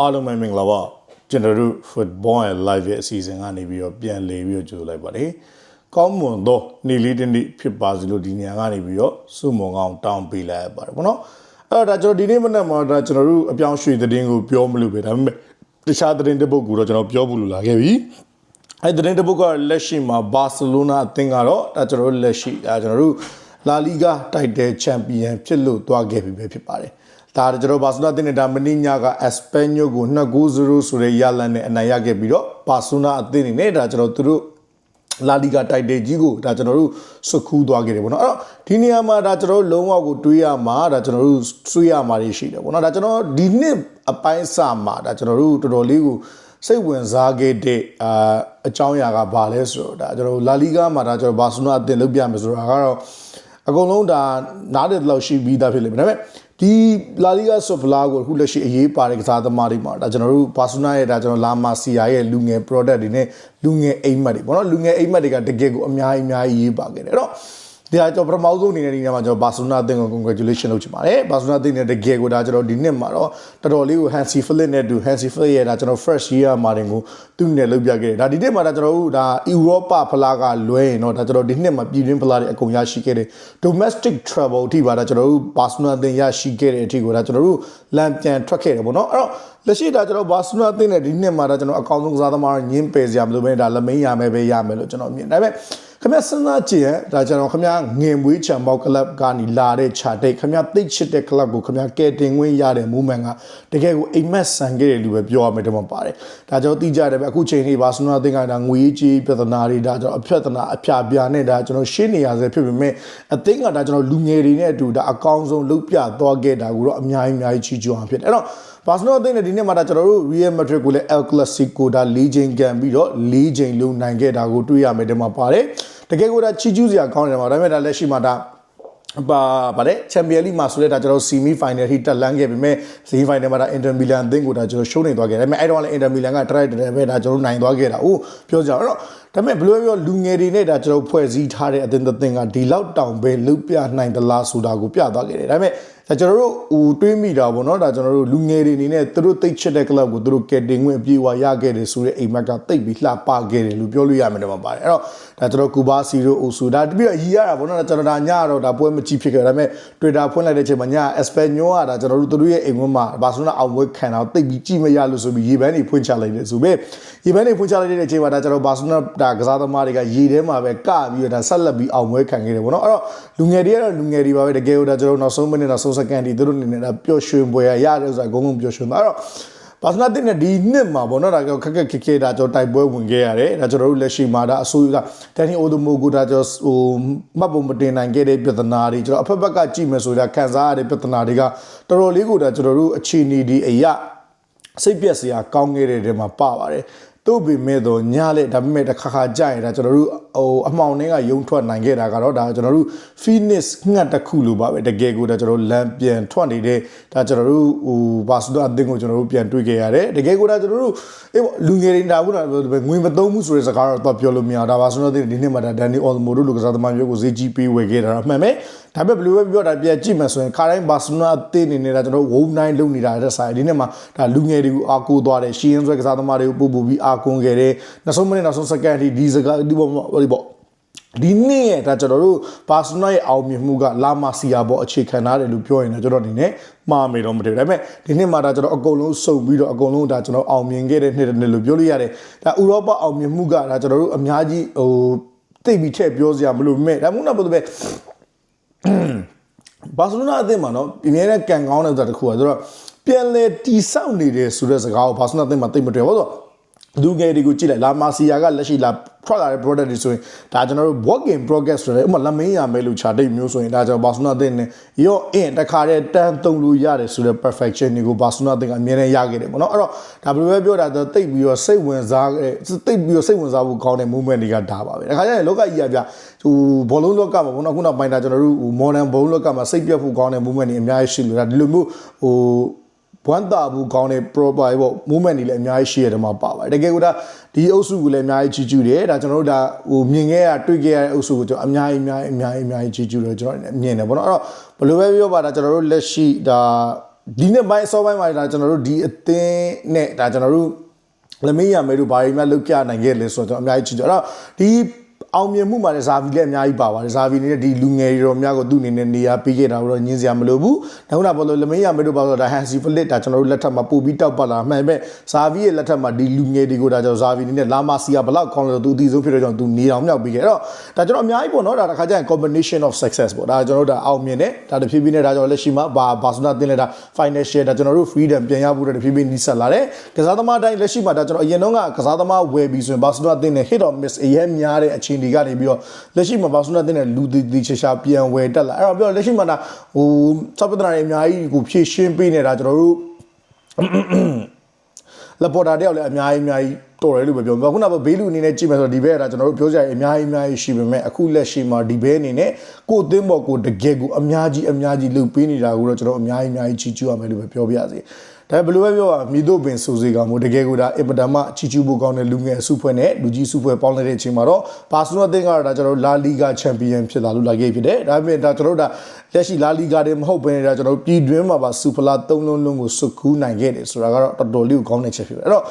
အားလုံးပဲမင်္ဂလာပါကျွန်တော်တို့ football and live ရဲ့အစီအစဉ်ကနေပြီးတော့ပြန်လည်ပြီးတော့ကြိုလိုက်ပါတယ်ကောင်းမွန်သောနေ့လေးတစ်နေ့ဖြစ်ပါစေလို့ဒီနေရာကနေပြီးတော့စုမုံကောင်းတောင်းပေးလိုက်ရပါတယ်ပေါ့နော်အဲ့တော့ဒါကျွန်တော်ဒီနေ့မနက်မှာဒါကျွန်တော်တို့အပြောင်းရွှေသတင်းကိုပြောမလို့ပဲဒါပေမဲ့တခြားသတင်းတစ်ပုဒ်ကိုတော့ကျွန်တော်ပြောဖို့လိုလာခဲ့ပြီအဲ့သတင်းတစ်ပုဒ်ကလက်ရှိမှာဘာစီလိုနာအသင်းကတော့ဒါကျွန်တော်တို့လက်ရှိဒါကျွန်တော်တို့လာလီဂါတိုက်တယ်ချန်ပီယံဖြစ်လို့တွားခဲ့ပြီပဲဖြစ်ပါတယ် ဒါကျွန်တော်ဘာစီလိုနာအသင်းနဲ့ဒါမင်းညာကအစပန်ညိုကို2-0ဆိုတဲ့ရလန်နဲ့အနိုင်ရခဲ့ပြီးတော့ဘာစီလိုနာအသင်းနေနဲ့ဒါကျွန်တော်တို့လာလီဂါတိုက်တယ်ကြီးကိုဒါကျွန်တော်တို့စွတ်ခူးသွားခဲ့တယ်ပေါ့နော်အဲ့တော့ဒီနေရာမှာဒါကျွန်တော်တို့လုံးဝကိုတွေးရမှာဒါကျွန်တော်တို့ဆွေးရမှာတွေရှိတယ်ပေါ့နော်ဒါကျွန်တော်ဒီနှစ်အပိုင်းစမှာဒါကျွန်တော်တို့တော်တော်လေးကိုစိတ်ဝင်စားခဲ့တဲ့အာအကြောင်းအရာကဘာလဲဆိုတော့ဒါကျွန်တော်လာလီဂါမှာဒါကျွန်တော်ဘာစီလိုနာအသင်းလုပ်ပြမယ်ဆိုတာကတော့အကုန်လုံးဒါနားတဲ့လောက်ရှိပြီးသားဖြစ်လိမ့်မယ်ဒါပေမဲ့ ဒီလာလီဂါဆိုဖလာကိုအခုလက်ရှိအရေးပါတဲ့ကစားသမားတွေမှာဒါကျွန်တော်တို့ဘာဆူနာရဲ့ဒါကျွန်တော်လာမာစီယာရဲ့လူငယ် product တွေနဲ့လူငယ်အိမ်မက်တွေပေါ့နော်လူငယ်အိမ်မက်တွေကတကယ်ကိုအများကြီးအများကြီးရေးပါခဲ့တယ်အဲ့တော့ ဒီဟာကျွန်တော်ပထမဆုံးအနေနဲ့ဒီနေ့မှာကျွန်တော်ဘာဆူနာအသင်းကို congratulation လုပ်ချင်ပါတယ်ဘာဆူနာအသင်းနဲ့တကယ်ကိုဒါကျွန်တော်ဒီနှစ်မှာတော့တော်တော်လေးကို Hansi Flick နဲ့တူ Hansi Flick ရဲ့ဒါကျွန်တော် fresh year မှာတင်ကိုသူ့နဲ့လုပ်ပြခဲ့တယ်ဒါဒီနှစ်မှာဒါကျွန်တော်တို့ဒါ Europa ဖလားကလွဲရင်တော့ဒါကျွန်တော်ဒီနှစ်မှာပြည်တွင်းဖလားတွေအကုန်ရရှိခဲ့တယ် domestic travel အထိပါဒါကျွန်တော်တို့ဘာဆူနာအသင်းရရှိခဲ့တဲ့အထိကိုဒါကျွန်တော်တို့လမ်းပြန်ထွက်ခဲ့တယ်ပေါ့နော်အဲ့တော့လက်ရှိဒါကျွန်တော်ဘာဆူနာအသင်းနဲ့ဒီနှစ်မှာဒါကျွန်တော်အကောင်းဆုံးကစားသမားညင်းပယ်စရာမလိုပဲဒါလမိန်ရမယ်ပဲရမယ်လို့ကျွန်တော်မြင်ဒါပေမဲ့ ခင်ဗျစဉ်းစားကြည့်ရဒါကျွန်တော်ခင်ဗျငင်မွေးချံပေါကလပ်ကနေလာတဲ့ခြာတိတ်ခင်ဗျသိချစ်တဲ့ကလပ်ကိုခင်ဗျကဲတင်ခွင့်ရတဲ့ movement ကတကယ်ကိုအိမ်မက်ဆန်ခဲ့တယ်လို့ပဲပြောရမယ်တမပါတယ်ဒါကြောင့်သိကြတယ်ပဲအခုချိန်လေးဘာဆူနာသင်္ကဒါငွေကြီးပြဿနာတွေဒါကျွန်တော်အဖြတ်တနာအဖျာပြာနဲ့ဒါကျွန်တော်ရှင်းနေရဆဲဖြစ်ပေမဲ့အသင်းကဒါကျွန်တော်လူငယ်တွေနဲ့အတူဒါအကောင်းဆုံးလုပ်ပြသွားခဲ့တာကိုတော့အများကြီးအများကြီးချီးကျူးအောင်ဖြစ်တယ်အဲ့တော့ ဘာစနိုအသင်းနဲ့ဒီနေ့မှာဒါကျွန်တော်တို့ Real Madrid ကိုလည်း El Clasico ဒါ၄ချိန်ကန်ပြီးတော့၄ချိန်လုံးနိုင်ခဲ့တာကိုတွေ့ရမယ်ဒီမှာပါတယ်တကယ်ကိုဒါချီကျူးစရာကောင်းတယ်မှာဒါပေမဲ့ဒါလက်ရှိမှာဒါပါဗါတဲ့ချန်ပီယံလိမှာဆိုလဲဒါကျွန်တော်ဆီမီဖိုင်နယ်ထိတက်လန်းခဲ့ပြီမဲ့ဆီမီဖိုင်နယ်မှာဒါအင်တာမီလန်အသင်းကိုဒါကျွန်တော်ရှုံးနေသွားခဲ့တယ်ဒါပေမဲ့အဲ့တော့လည်းအင်တာမီလန်က try တယ်ပဲဒါကျွန်တော်နိုင်သွားခဲ့တာဟုတ်ပြောကြအောင်အဲ့တော့ဒါပေမဲ့ဘယ်လိုပြောလူငယ်တွေနဲ့ဒါကျွန်တော်ဖွဲ့စည်းထားတဲ့အသင်းသင်းကဒီလောက်တောင်ပဲလုပြနိုင်သလားဆိုတာကိုပြသွားခဲ့တယ်ဒါပေမဲ့ ဒါကျွန်တော်တို့ဟိုတွေးမိတာပေါ့နော်ဒါကျွန်တော်တို့လူငယ်တွေအနေနဲ့သူတို့တိတ်ချစ်တဲ့ club ကိုသူတို့ကယ်တင်ခွင့်အပြည့်အဝရခဲ့တယ်ဆိုတဲ့အိမ်မက်ကတိတ်ပြီးလှပခဲ့တယ်လို့ပြောလို့ရမယ်တော့ပါတယ်အဲ့တော့ဒါကျွန်တော်ကူဘာစီရိုအိုဆူဒါတပြီးတော့ရီရတာပေါ့နော်ဒါကျွန်တော်ဒါညတော့ဒါပွဲမကြည့်ဖြစ်ခဲ့ဒါပေမဲ့ Twitter ဖွင့်လိုက်တဲ့အချိန်မှာည Espanyol ကဒါကျွန်တော်တို့သူတို့ရဲ့အိမ်ဝန်းမှာဘာဆိုတော့အောင်ပွဲခံတာတိတ်ပြီးကြည့်မရလို့ဆိုပြီးရေပန်းတွေဖွင့်ချလိုက်တယ်ဆိုပဲရေပန်းတွေဖွင့်ချလိုက်တဲ့အချိန်မှာဒါကျွန်တော်ဘာဆိုတော့ဒါကစားသမားတွေကရေထဲမှာပဲကပြီးတော့ဒါဆက်လက်ပြီးအောင်ပွဲခံခဲ့တယ်ပေါ့နော်အဲ့တော့လူငယ်တွေကတော့လူငယ်တွေပါပဲတကယ်လို့ဒါကျွန်တော်နောက်ဆုံးမိနစ်နောက်ဆုံးစက္ကန့်ဒီသူတို့အနေနဲ့ဒါပျော်ရွှင်ပွဲရရတယ်ဆိုတာအကုန်လုံးပျော်ရွှင်သွားအဲ့တော့ဘာစနာတင်တဲ့ဒီနှစ်မှာပေါ့နော်ဒါကြောင့်ခက်ခက်ခက်ခဲဒါကြောင့်တိုက်ပွဲဝင်ခဲ့ရတယ်ဒါကျွန်တော်တို့လက်ရှိမှာဒါအစိုးရကတန်နီအိုဒိုမိုကိုဒါကြောင့်ဟိုမှတ်ပုံမတင်နိုင်ခဲ့တဲ့ပြဿနာတွေကျွန်တော်အဖက်ဘက်ကကြည့်မယ်ဆိုတော့ခံစားရတဲ့ပြဿနာတွေကတော်တော်လေးကိုဒါကျွန်တော်တို့အခြေအနေဒီအရာစိတ်ပြက်စရာကောင်းခဲ့တဲ့တဲမှာပပါတယ်တို့ပေမဲ့တော့ညလက်ဒါပေမဲ့တစ်ခါခါကြာရင်ဒါကျွန်တော်တို့ ဟိုအမှောင်တွေကယုံထွက်နိုင်ခဲ့တာကတော့ဒါကျွန်တော်တို့ Phoenix ငှက်တစ်ခုလိုပါပဲတကယ်ကိုဒါကျွန်တော်တို့လမ်းပြန်ထွက်နေတဲ့ဒါကျွန်တော်တို့ဟိုဘာစဒအသင်းကိုကျွန်တော်တို့ပြန်တွေ့ခဲ့ရတယ်တကယ်ကိုဒါကျွန်တော်တို့အေးပေါ့လူငယ်တွေဒါဘူးလားငွေမသုံးဘူးဆိုတဲ့စကားတော့တော့ပြောလို့မရဒါပါဆိုတော့ဒီနေ့မှဒါဒန်နီအော်မိုတို့လူကစားသမားမျိုးကိုဈေးကြီးပေးဝယ်ခဲ့တာအမှန်ပဲဒါပေမဲ့ဘယ်လိုပဲပြောတာပြန်ကြည့်မှဆိုရင်ခါတိုင်းဘာစနာအသင်းနေနေတာကျွန်တော်ဝုန်းနိုင်လုံနေတာတဲ့ဆိုင်ဒီနေ့မှာဒါလူငယ်တွေကိုအားကိုးသွားတယ်ရှီယင်းဆွဲကစားသမားတွေကိုပို့ပို့ပြီးအားကိုးခဲ့တယ်နောက်ဆုံးမိနစ်နောက်ဆုံးစက္ကန့်အထိဒီစကားဒီပေါ့ဟိုဒီပေါ့ဒီနေ့ရဲ့ဒါကျွန်တော်တို့ဘာစနာရဲ့အောင်မြင်မှုကလာမာစီယာပေါ်အခြေခံထားတယ်လို့ပြောရင်တော့ကျွန်တော်အနေနဲ့မှားမေတော့မတည်ဘူးဒါပေမဲ့ဒီနှစ်မှာဒါကျွန်တော်အကုန်လုံးစုံပြီးတော့အကုန်လုံးဒါကျွန်တော်အောင်မြင်ခဲ့တဲ့နှစ်တစ်နှစ်လို့ပြောလို့ရတယ်ဒါဥရောပအောင်မြင်မှုကဒါကျွန်တော်တို့အများကြီးဟိုသိပြီးထည့်ပြောစရာမလိုမဲ့ဒါမှမဟုတ်တော့ဘယ်ဘာစီလိုနာအသင်းမှာနော်ဒီနေ့နဲ့ကန်ကောင်းတဲ့ဆိုတာတစ်ခုကဆိုတော့ပြန်လဲတီဆောက်နေတယ်ဆိုတဲ့စကားကိုဘာစီလိုနာအသင်းမှာသိမတွေ့ဘူးဆိုတော့လူငယ်တွေကိုကြည့်လိုက်လာမာစီယာကလက်ရှိလာ ထွက်လာတဲ့ product တွေဆိုရင်ဒါကျွန်တော်တို့ work in progress ဆိုတဲ့ဥပမာလက်မင်းရမယ်လို့ခြာတိတ်မျိုးဆိုရင်ဒါကျွန်တော်ဘာစနာတဲ့နဲ့ရော့အင်တခါတည်းတန်းသုံးလို့ရတယ်ဆိုတဲ့ perfection တွေကိုဘာစနာတဲ့ကအများနဲ့ရခဲ့တယ်ပေါ့နော်အဲ့တော့ဒါဘယ်လိုပဲပြောတာတော့တိတ်ပြီးတော့စိတ်ဝင်စားခဲ့တိတ်ပြီးတော့စိတ်ဝင်စားဖို့ကောင်းတဲ့ movement တွေကဒါပါပဲတခါကျရင်လောကကြီးကဗျဟိုဘောလုံးလောကမှာပေါ့နော်ခုနောက်ပိုင်းဒါကျွန်တော်တို့ဟို modern ဘောလုံးလောကမှာစိတ်ပြတ်ဖို့ကောင်းတဲ့ movement တွေအများကြီးရှိလို့ဒါဒီလိုမျိုးဟို ဘွမ်းတာဘူးကောင်းတဲ့ proper ပေါ့ movement တွေလည်းအများကြီးရှိရတယ်မှာပါပါတယ်တကယ်ကဒါဒီအုပ်စုကိုလည်းအများကြီးကြီးကျူးတယ်ဒါကျွန်တော်တို့ဒါဟိုမြင်ခဲ့ရတွေ့ခဲ့ရတဲ့အုပ်စုကိုကျွန်တော်အများကြီးအများကြီးအများကြီးအများကြီးကြီးကျူးတယ်ကျွန်တော်မြင်တယ်ပေါ့နော်အဲ့တော့ဘယ်လိုပဲပြောပါဒါကျွန်တော်တို့လက်ရှိဒါဒီနေ့ပိုင်းအစောပိုင်းမှာဒါကျွန်တော်တို့ဒီအသင်းနဲ့ဒါကျွန်တော်တို့လမင်းရမဲတို့ဘာတွေမှလုပ်ပြနိုင်ခဲ့လဲဆိုတော့ကျွန်တော်အများကြီးချစ်ကြအဲ့တော့ဒီ အောင်မြင်မှုမှာလည်းဇာဗီလည်းအများကြီးပါပါတယ်ဇာဗီနေတဲ့ဒီလူငယ်တွေတော်များကိုသူ့အနေနဲ့နေရာပေးခဲ့တာတော့ညင်းစရာမလိုဘူးနောက်ခုနပေါ်လို့လမင်းရမဲတို့ပါဆိုတော့ဒါဟန်စီဖလစ်ဒါကျွန်တော်တို့လက်ထက်မှာပို့ပြီးတောက်ပတ်လာမှန်ပဲဇာဗီရဲ့လက်ထက်မှာဒီလူငယ်တွေကိုဒါကျွန်တော်ဇာဗီနေနဲ့လာမာစီယာဘလောက်ကောင်းလို့သူအတီဆုံးဖြစ်တော့ကျွန်တော်သူနေအောင်မြောက်ပြီးခဲ့အဲ့တော့ဒါကျွန်တော်အများကြီးပေါ့နော်ဒါတစ်ခါကျရင် combination of success ပေါ့ဒါကျွန်တော်တို့ဒါအောင်မြင်တယ်ဒါတဖြည်းဖြည်းနဲ့ဒါကျွန်တော်လက်ရှိမှာဘာဘာစနာတင်လဲဒါ financial ဒါကျွန်တော်တို့ freedom ပြန်ရဖို့တဖြည်းဖြည်းနီးစပ်လာတယ်ကစားသမားတိုင်းလက်ရှိမှာဒါကျွန်တော်အရင်တုန်းကကစားသမားဝယ်ပြီးဆိုရင်ဘာစနာတင်တဲ့ hit or miss အရင်များတဲ့အချိန်တွေကနေပြီးတော့လက်ရှိမှာဘာစနာတင်တဲ့လူတီတီချာချာပြန်ဝယ်တက်လာအဲ့တော့ပြောလက်ရှိမှာဒါဟိုစပဒနာတွေအများကြီးကိုဖြည့်ရှင်းပေးနေတာကျွန်တော်တို့လက်ပေါ်တာတယောက်လည်းအများကြီးအများကြီးတော်တယ်လို့ပဲပြောမှာခုနကဘေးလူအနေနဲ့ကြည့်မယ်ဆိုတော့ဒီဘက်ကကျွန်တော်တို့ပြောကြရအများကြီးအများကြီးရှိပေမဲ့အခုလက်ရှိမှာဒီဘဲအနေနဲ့ကိုအသင်းပေါ်ကိုတကယ်ကိုအများကြီးအများကြီးလှုပ်ပေးနေတာကိုတော့ကျွန်တော်အများကြီးအများကြီးချီးကျူးရမယ်လို့ပဲပြောပြရစီ ဒါဘယ်လိုပဲပြောပါမိတို့ပင်ဆိုစီကောင်မို့တကယ်ကိုဒါအင်ပဒမချီချူဖို့ကောင်းတဲ့လူငယ်စုဖွဲ့နဲ့လူကြီးစုဖွဲ့ပေါင်းလိုက်တဲ့အချိန်မှာတော့ဘာစနိုအသင်းကတော့ဒါကျွန်တော်လာလီဂါချန်ပီယံဖြစ်လာလို့လာခဲ့ဖြစ်တယ်ဒါပေမဲ့ဒါကျွန်တော်တို့ဒါလက်ရှိလာလီဂါတွေမဟုတ်ဘဲဒါကျွန်တော်တို့ပြည်တွင်းမှာပါစူပလာ၃လုံးလုံးကိုစုကူးနိုင်ခဲ့တယ်ဆိုတာကတော့တော်တော်လေးကိုကောင်းတဲ့ချက်ဖြစ်တယ်အဲ့တော့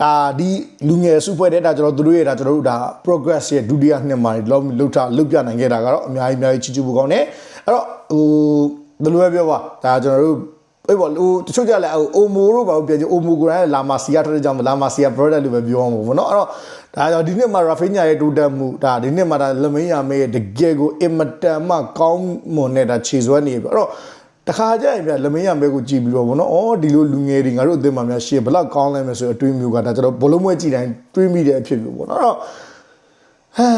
ဒါဒီလူငယ်စုဖွဲ့တဲ့ဒါကျွန်တော်တို့ရဲ့ဒါကျွန်တော်တို့ဒါ progress ရဲ့ဒုတိယနှစ်မှာလောက်လောက်တာလောက်ပြနိုင်ခဲ့တာကတော့အများကြီးအများကြီးချီးကျူးဖို့ကောင်းတယ်အဲ့တော့ဟိုဘယ်လိုပဲပြောပါဒါကျွန်တော်တို့ အေးပေါ့ဟိုတချို့ကြလဲအိုမိုတို့ဘာလို့ပြန်ကြအိုမိုကိုရန်လာမာစီယာထားတဲ့ကြောင့်လာမာစီယာ product လို့ပဲပြောအောင်ပေါ့နော်အဲ့တော့ဒါကြောင့်ဒီနှစ်မှာ Rafinha ရဲ့တိုးတက်မှုဒါဒီနှစ်မှာဒါလမင်းရမေးရဲ့တကယ်ကိုအင်မတန်မှကောင်းမွန်တဲ့ဒါခြေစွမ်းနေပြီအဲ့တော့တခါကျရင်ဗျလမင်းရမဲကိုကြည့်ပြီးတော့ဗောနော်။အော်ဒီလိုလူငယ်တွေငါတို့အသင်းမှာများရှေ့ဘလောက်ကောင်းလဲမယ်ဆိုတော့အတွေးမျိုးကဒါကျွန်တော်ဘလုံးမွဲကြည့်တိုင်းတွေးမိတဲ့အဖြစ်မျိုးဗောနော်။အဲ့တော့ဟဲ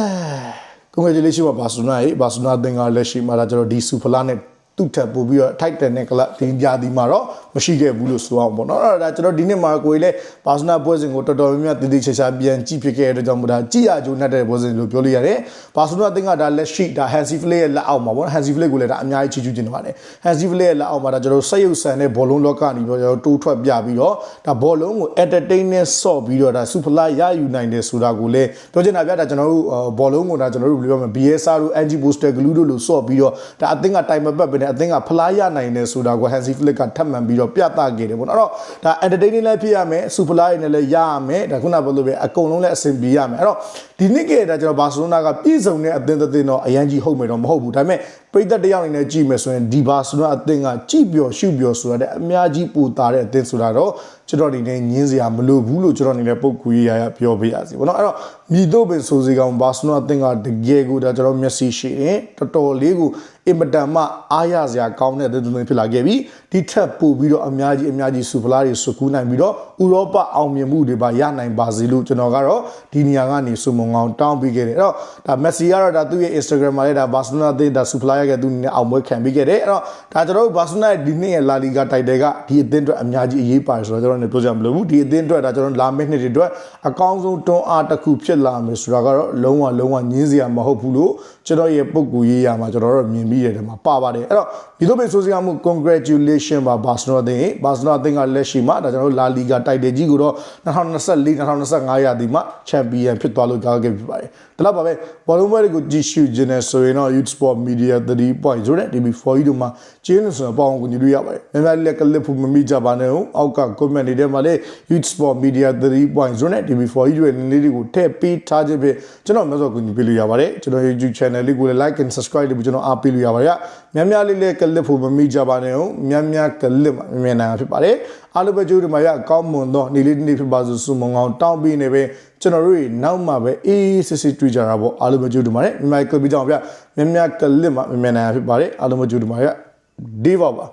congratulation ပါဘာစနာရေးဘာစနာအသင်းကလက်ရှိမှာဒါကျွန်တော်ဒီစူဖလာနဲ့ သူ့ထပ်ပို့ပြီးတော့ထိုက်တန်တဲ့ကလပ်ဒီကြာဒီမှာတော့မရှိခဲ့ဘူးလို့ဆိုအောင်ပေါ့နော်အဲ့ဒါကျွန်တော်ဒီနေ့မှာကိုယ်လည်းဘာစနာပွဲစဉ်ကိုတော်တော်များများတည်တည်ချာချာပြန်ကြည့်ဖြစ်ခဲ့တဲ့အတွက်ကြောင့်မို့ဒါကြည့်ရကြုံနဲ့တဲ့ပွဲစဉ်လို့ပြောလို့ရတယ်ဘာစနာအသင်းကဒါလက်ရှိဒါ Hansi Flick ရဲ့လက်အောက်မှာပေါ့နော် Hansi Flick ကိုလည်းဒါအများကြီးချီးကျူးခြင်းပါတယ် Hansi Flick ရဲ့လက်အောက်မှာဒါကျွန်တော်စိတ်ရုပ်ဆန်တဲ့ဘောလုံးလောကနေပြီးတော့ကျွန်တော်တိုးထွက်ပြပြီးတော့ဒါဘောလုံးကို entertain နဲ့ဆော့ပြီးတော့ဒါ super light ရယူနိုင်တယ်ဆိုတာကိုလည်းပြောချင်တာပြဒါကျွန်တော်တို့ဘောလုံးကိုဒါကျွန်တော်တို့ဘယ်လိုပြောမလဲ BSR တို့ NG Booster Glue တို့လို့ဆော့ပြီးတော့ဒါအသင်းကတိုင်မပတ်ပဲနဲ့အသင်းကဖလားရနိုင်တယ်ဆိုတာကို Hansi Flick ကထပ်မံပြီးတော့ပြသခဲ့တယ်ပေါ့နော်အဲ့တော့ဒါ entertaining လည်းဖြစ်ရမယ် super light နဲ့လည်းရရမယ်ဒါခုနပြောလို့ပဲအကုန်လုံးလည်းအဆင်ပြေရမယ်အဲ့တော့ဒီနှစ်ကဒါကျွန်တော်ဘာစီလိုနာကပြည့်စုံတဲ့အသင်းတစ်သင်းတော့အရန်ကြီးဟုတ်မယ်တော့မဟုတ်ဘူးဒါပေမဲ့ပရိသတ်တယောက်အနေနဲ့ကြည့်မယ်ဆိုရင်ဒီဘာစီလိုနာအသင်းကကြည့်ပျော်ရှုပျော်ဆိုတာတဲ့အများကြီးပူတာတဲ့အသင်းဆိုတာတော့ကျွန်တော်ဒီနေ့ညင်းစရာမလိုဘူးလို့ကျွန်တော်အနေနဲ့ပုံကူရရပြောပြရစီပေါ့နော်အဲ့တော့မြည်တော့ပင်ဆိုစီကောင်ဘာစီလိုနာအသင်းကတကယ်ကိုဒါကျွန်တော်မျက်စိရှိရင်တော်တော်လေးကိုအင်မတန်မှအားရစရာကောင်းတဲ့သင်းသွင်းဖြစ်လာခဲ့ပြီးဒီထက်ပိုပြီးတော့အများကြီးအများကြီးစူဖလားတွေစကူးနိုင်ပြီးတော့ဥရောပအောင်မြင်မှုတွေပါရနိုင်ပါစေလို့ကျွန်တော်ကတော့ဒီနေရာကနေစုံမုံအောင်တောင်းပေးခဲ့တယ်အဲ့တော့ဒါမက်ဆီကတော့ဒါသူ့ရဲ့ Instagram မှာလည်းဒါဘာစီလိုနာအသင်းဒါစူဖလားရခဲ့သူအနေနဲ့အောင်ပွဲခံပေးခဲ့တယ်အဲ့တော့ဒါကျွန်တော်တို့ဘာစီလိုနာရဲ့ဒီနှစ်ရဲ့လာလီဂါတိုက်တယ်ကဒီအသင်းအတွက်အများကြီးအရေးပါတယ်ဆိုတော့ကျွန်တော်လည်းပြောကြမလို့ဘူးဒီအသင်းအတွက်ဒါကျွန်တော်လာမယ့်နှစ်တွေအတွက်အကောင်းဆုံးတွန်းအားတစ်ခုဖြစ်လာမယ်ဆိုတာကတော့လုံးဝလုံးဝညင်းစရာမဟုတ်ဘူးလို့ကျွန်တော်ရဲ့ပုံကူရေးရမှာကျွန်တော်တို့မြင်ပြီးတဲ့ထဲမှာပါပါတယ်အဲ့တော့ဒီလိုပဲဆိုစရာမှု congratulation ပါဘာစီလိုနာအသင်းဘာစီလိုနာအသင်းကလက်ရှိမှာဒါကျွန်တော်တို့လာလီဂါတိုက်တယ်ကြီးကိုတော့2024 2025ရာသီမှာချန်ပီယံဖြစ်သွားလို့ကြားခဲ့ဖြစ်ပါတယ်ဒါတော့ပါပဲဘောလုံးပွဲတွေကိုကြည့်ရှုခြင်းနဲ့ဆိုရင်တော့ Youth Sport Media 3.0နဲ့ DB4 တို့မှာကျင်းလို့ဆိုတော့ပေါအောင်ကိုညီလို့ရပါတယ်။များများလက်ကလစ်ဖို့မမိကြပါနဲ့ဟုတ်။အောက်က comment တွေထဲမှာလည်း Youth Sport Media 3.0နဲ့ DB4 တို့ရဲ့နည်းလေးတွေကိုထည့်ပေးထားခြင်းဖြင့်ကျွန်တော်မျိုးစောကိုညီပေးလို့ရပါတယ်။ကျွန်တော် YouTube channel လေးကိုလည်း like and subscribe လုပ်ပြီးကျွန်တော်အားပေးလို့ရပါတယ်။ များများလေးလက်ကလစ်ဖို့မမိကြပါနဲ့ဟုတ်။များများကလစ်မှာမြင်နိုင်တာဖြစ်ပါတယ်။အားလုံးပဲကြိုးဒီမှာရအကောင်းမွန်သောနေ့လေးတစ်နေ့ဖြစ်ပါစို့ဆုမွန်ကောင်းတောင်းပေးနေပဲကျွန်တော်တို့နောက်မှပဲအေးစစ်စစ်တွေ့ကြတာပေါ့အားလုံးပဲကြိုးဒီမှာနဲ့မြန်မာကလစ်ပြီးကြောင်ဗျများများကလစ်မှာမြင်နိုင်တာဖြစ်ပါတယ်အားလုံးပဲကြိုးဒီမှာရဒီပါပါ